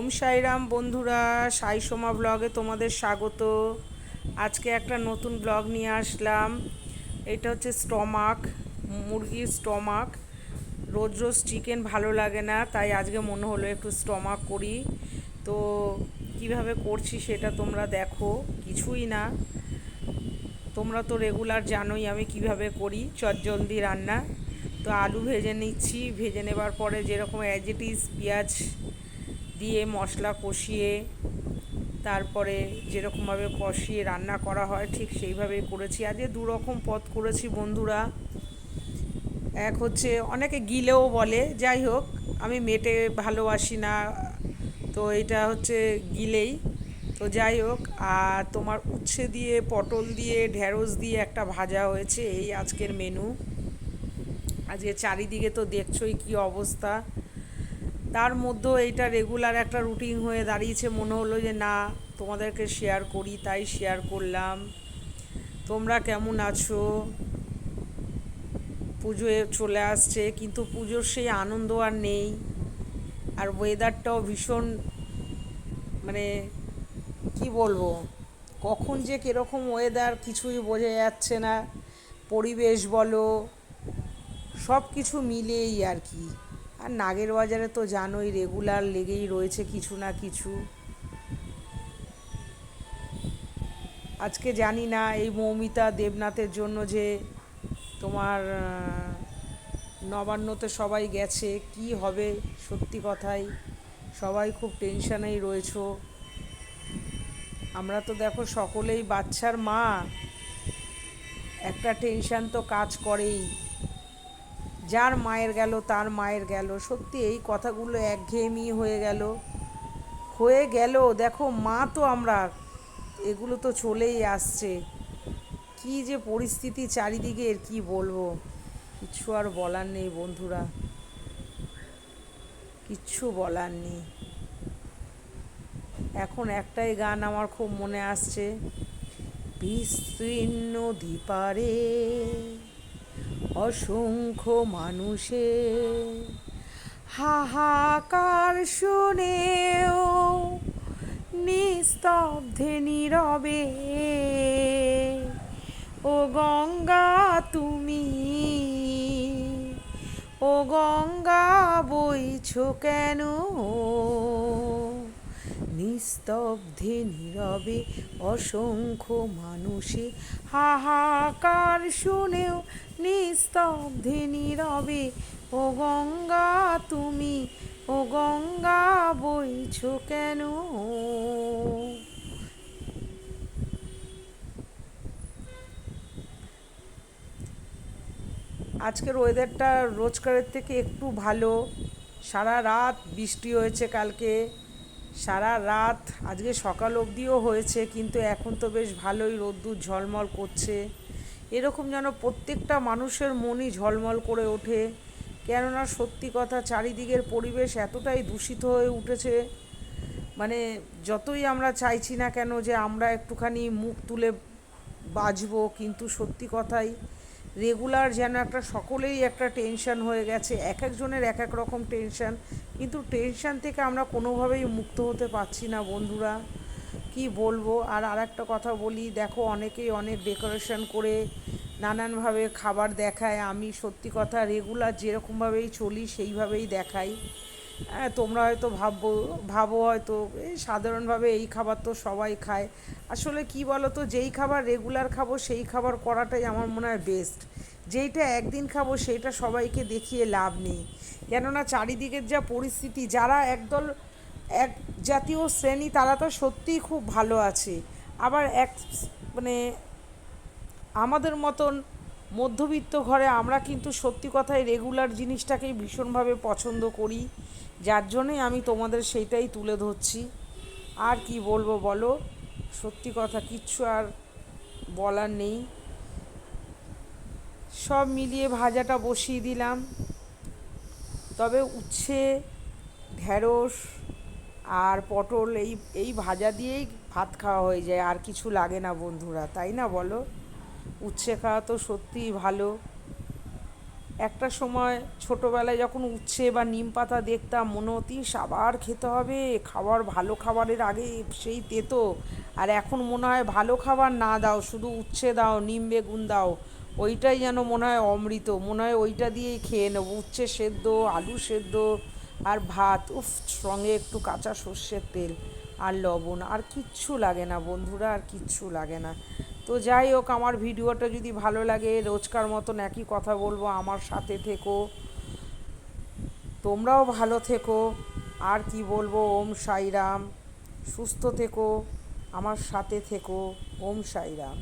ওম সাইরাম বন্ধুরা সাই সোমা ব্লগে তোমাদের স্বাগত। আজকে একটা নতুন ব্লগ নিয়ে আসলাম। এটা হচ্ছে স্টমাক, মুরগির স্টমাক। রোজ রোজ চিকেন ভালো লাগে না, তাই আজকে মনে হলো একটু স্টমাক করি। তো কীভাবে করছি সেটা তোমরা দেখো, কিছুই না। তোমরা তো রেগুলার জানোই আমি কীভাবে করি, চটজলদি রান্না। তো আলু ভেজে নিচ্ছি, ভেজে নেবার পরে যেরকম অ্যাজ ইজ পেঁয়াজ দিয়ে মশলা কষিয়ে, তারপরে যেরকমভাবে কষিয়ে রান্না করা হয়, ঠিক সেইভাবেই করেছি। আজকে দু রকম পদ করেছি বন্ধুরা। এক হচ্ছে অনেকে গিলেও বলে, যাই হোক, আমি মেটে ভালোবাসি না, তো এটা হচ্ছে গিলেই। তো যাই হোক, আর তোমার উচ্ছে দিয়ে, পটল দিয়ে ঢ্যাঁড়স দিয়ে একটা ভাজা হয়েছে, এই আজকের মেনু আজকে চারিদিকে তো দেখছোই কি অবস্থা। তার মধ্যেও এইটা রেগুলার একটা রুটিন হয়ে দাঁড়িয়েছে। মনে হলো যে, না, তোমাদেরকে শেয়ার করি, তাই শেয়ার করলাম। তোমরা কেমন আছো? পুজো চলে আসছে, কিন্তু পুজোর সেই আনন্দ আর নেই। আর ওয়েদারটাও ভীষণ মানে কি বলব? কখন যে কীরকম ওয়েদার কিছুই বোঝা যাচ্ছে না। পরিবেশ বলো সব কিছু মিলেই আর কি। আর নাগের বাজারে তো জানোই রেগুলার লেগেই রয়েছে কিছু না কিছু। আজকে জানি না এই মৌমিতা দেবনাথের জন্য যে তোমার নবান্নতে সবাই গেছে, কি হবে সত্যি কথাই। সবাই খুব টেনশানেই রয়েছ। আমরা তো দেখো সকলেই বাচ্চার মা। একটা টেনশান তো কাজ করেই। যার মায়ের গেল, তার মায়ের গেল। সত্যি এই কথাগুলো একঘেয়েমি হয়ে গেল। হয়ে গেল, দেখো মা তো আমরা, এগুলো তো চলেই আসছে। কি যে পরিস্থিতি চারিদিকে, এর কি বলব? কিচ্ছু আর বলার নেই বন্ধুরা। কিচ্ছু বলার নেই। এখন একটাই গান আমার খুব মনে আসছে। বিস্তীর্ণ পারে অসংখ্য মানুষের হাহাকার শুনেও নিস্তব্ধে নীরবে। ও গঙ্গা তুমি ও গঙ্গা বইছ কেন? নিস্তব্ধে নীরবে অসংখ্য মানুষে হাহাকার শুনেও নিস্তব্ধে নীরবে, ও গঙ্গা, তুমি, ও গঙ্গা, বইছ কেন? আজকের ওয়েদারটা রোজকারের থেকে একটু ভালো। সারা রাত বৃষ্টি হয়েছে কালকে। সারা রাত, আজকে সকাল অবধিও হয়েছে, কিন্তু এখন তো বেশ ভালোই রোদ্দুর ঝলমল করছে। এরকম যেন প্রত্যেকটা মানুষের মনই ঝলমল করে ওঠে। কেননা সত্যি কথা, চারিদিকের পরিবেশ এতটাই দূষিত হয়ে উঠেছে। মানে যতই আমরা চাইছি না কেন যে আমরা একটুখানি মুখ তুলে বাঁচবো, কিন্তু সত্যি কথাই রেগুলার যেন একটা সকলেই একটা টেনশন হয়ে গেছে এক একজনের এক এক রকম টেনশন কিন্তু টেনশন থেকে আমরা কোনোভাবেই মুক্ত হতে পারছি না বন্ধুরা। কি বলব? আর আর একটা কথা বলি, দেখো অনেকেই অনেক ডেকোরেশন করে নানানভাবে খাবার দেখায়, আমি সত্যি কথা রেগুলার যেরকমভাবেই চলি সেইভাবেই দেখাই। হ্যাঁ তোমরা হয়তো ভাববো, ভাবো হয়তো, এই সাধারণভাবে এই খাবার তো সবাই খায়। আসলে কি বলো তো যেই খাবার রেগুলার খাব, সেই খাবার করাটাই আমার মনে হয় বেস্ট যেইটা একদিন খাব, সেইটা সবাইকে দেখিয়ে লাভ নেই। কেননা চারিদিকের যা পরিস্থিতি, যারা একদল, এক জাতীয় শ্রেণি, তারা তো সত্যিই খুব ভালো আছে। আবার এক মানে আমাদের মতন মধ্যবিত্ত ঘরে আমরা কিন্তু সত্যি কথাই রেগুলার জিনিসটাকেই ভীষণভাবে পছন্দ করি। যার জন্যই আমি তোমাদের সেইটাই তুলে ধরছি। আর কি বলব বলো? সত্যি কথা কিচ্ছু আর বলার নেই। সব মিলিয়ে ভাজাটা বসিয়ে দিলাম। তবে উচ্ছে ঢ্যাঁড়স আর পটল এই এই ভাজা দিয়েই ভাত খাওয়া হয়ে যায়। আর কিছু লাগে না বন্ধুরা, তাই না বলো? উচ্ছে খাওয়া তো সত্যিই ভালো। একটা সময় ছোটোবেলায় যখন উচ্ছে বা নিম পাতা দেখতাম মনে হতো "ইস, আবার খেতে হবে খাবার ভালো খাবারের আগে সেই তেতো। আর এখন মনে হয় ভালো খাবার না দাও শুধু উচ্ছে দাও নিম বেগুন দাও। ওইটাই যেন মনে হয় অমৃত মনে হয় ওইটা দিয়েই খেয়ে নেব। উচ্ছে সেদ্ধ আলু সেদ্ধ আর ভাত। উফ সঙ্গে একটু কাঁচা সর্ষের তেল আর লবণ। আর কিচ্ছু লাগে না বন্ধুরা আর কিচ্ছু লাগে না। তো যাই হোক, আমার ভিডিওটা যদি ভালো লাগে, রোজকার মতন একই কথা বলব, আমার সাথে থেকো। তোমরাও ভালো থেকো। আর কি বলব, ওম সাইরাম সুস্থ থেকো, আমার সাথে থেকো। ওম সাইরাম